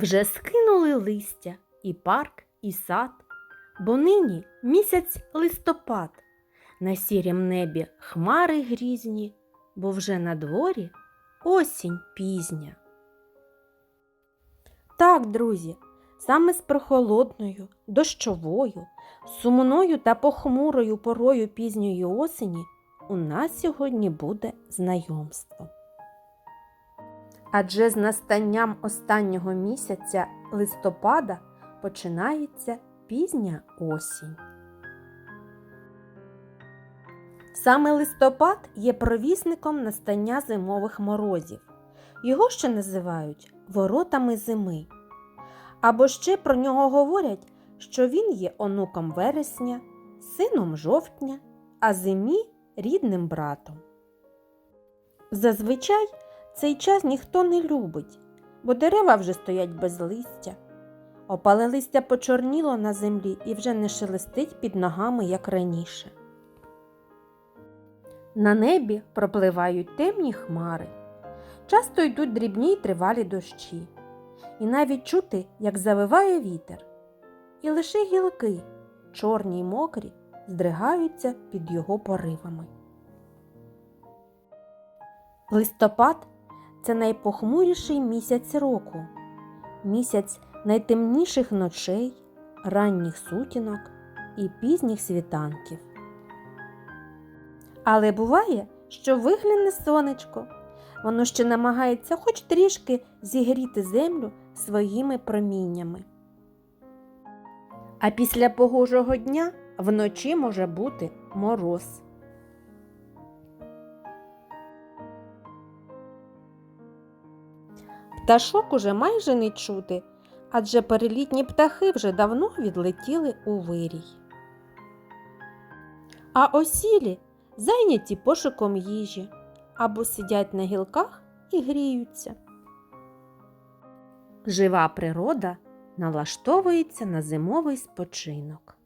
Вже скинули листя і парк, і сад, бо нині місяць листопад, на сірім небі хмари грізні, бо вже на дворі осінь пізня. Так, друзі, саме з прохолодною, дощовою, сумною та похмурою порою пізньої осені у нас сьогодні буде знайомство. Адже з настанням останнього місяця листопада починається пізня осінь. Саме листопад є провісником настання зимових морозів. Його ще називають воротами зими. Або ще про нього говорять, що він є онуком вересня, сином жовтня, а зимі рідним братом. Зазвичай цей час ніхто не любить, бо дерева вже стоять без листя. Опале листя почорніло на землі і вже не шелестить під ногами, як раніше. На небі пропливають темні хмари. Часто йдуть дрібні й тривалі дощі, і навіть чути, як завиває вітер. І лише гілки, чорні й мокрі, здригаються під його поривами. Листопад це найпохмуріший місяць року, місяць найтемніших ночей, ранніх сутінок і пізніх світанків. Але буває, що вигляне сонечко, воно ще намагається хоч трішки зігріти землю своїми проміннями. А після погожого дня вночі може бути мороз. Пташок уже майже не чути, адже перелітні птахи вже давно відлетіли у вирій. А осілі зайняті пошуком їжі або сидять на гілках і гріються. Жива природа налаштовується на зимовий спочинок.